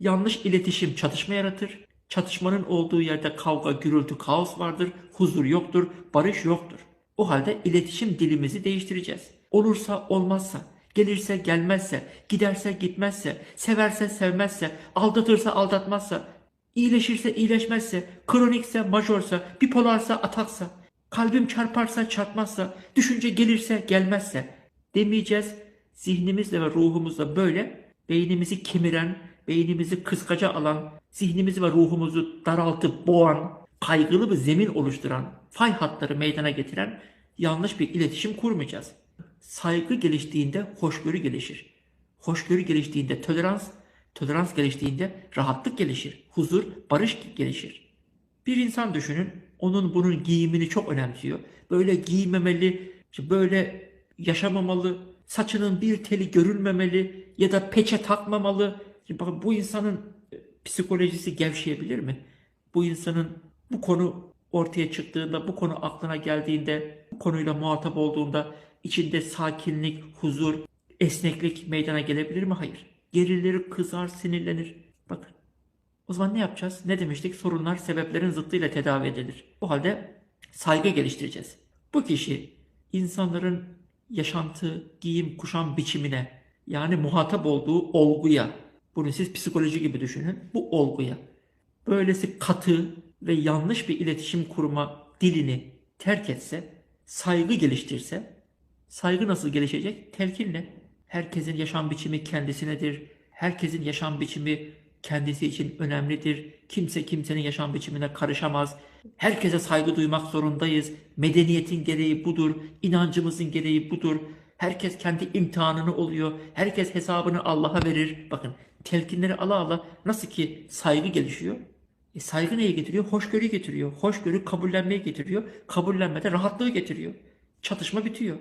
Yanlış iletişim çatışma yaratır. Çatışmanın olduğu yerde kavga, gürültü, kaos vardır. Huzur yoktur, barış yoktur. O halde iletişim dilimizi değiştireceğiz. Olursa olmazsa, gelirse gelmezse, giderse gitmezse, severse sevmezse, aldatırsa aldatmazsa, iyileşirse iyileşmezse, kronikse majorsa, bipolarsa ataksa, kalbim çarparsa çarpmazsa, düşünce gelirse gelmezse demeyeceğiz. Zihnimizle ve ruhumuzla böyle beynimizi kemiren, beynimizi kıskaca alan, zihnimizi ve ruhumuzu daraltıp boğan, kaygılı bir zemin oluşturan, fay hatları meydana getiren yanlış bir iletişim kurmayacağız. Saygı geliştiğinde hoşgörü gelişir. Hoşgörü geliştiğinde tolerans, tolerans geliştiğinde rahatlık gelişir. Huzur, barış gelişir. Bir insan düşünün, onun bunun giyimini çok önemsiyor. Böyle giymemeli, böyle yaşamamalı, saçının bir teli görülmemeli ya da peçe takmamalı. Bakın bu insanın e, psikolojisi gevşeyebilir mi? Bu insanın bu konu ortaya çıktığında, bu konu aklına geldiğinde, bu konuyla muhatap olduğunda içinde sakinlik, huzur, esneklik meydana gelebilir mi? Hayır. Gerilir, kızar, sinirlenir. Bakın o zaman ne yapacağız? Ne demiştik? Sorunlar sebeplerin zıttıyla tedavi edilir. O halde saygı geliştireceğiz. Bu kişi insanların yaşantı, giyim, kuşam biçimine yani muhatap olduğu olguya, bunu siz psikoloji gibi düşünün, bu olguya böylesi katı ve yanlış bir iletişim kurma dilini terk etse, saygı geliştirse, saygı nasıl gelişecek? Telkinle. Herkesin yaşam biçimi kendisinedir. Herkesin yaşam biçimi kendisi için önemlidir. Kimse kimsenin yaşam biçimine karışamaz. Herkese saygı duymak zorundayız. Medeniyetin gereği budur. İnancımızın gereği budur. Herkes kendi imtihanını oluyor. Herkes hesabını Allah'a verir. Bakın telkinleri ala ala nasıl ki saygı gelişiyor. E, saygı neyi getiriyor? Hoşgörü getiriyor. Hoşgörü kabullenmeyi getiriyor. Kabullenmede rahatlığı getiriyor. Çatışma bitiyor.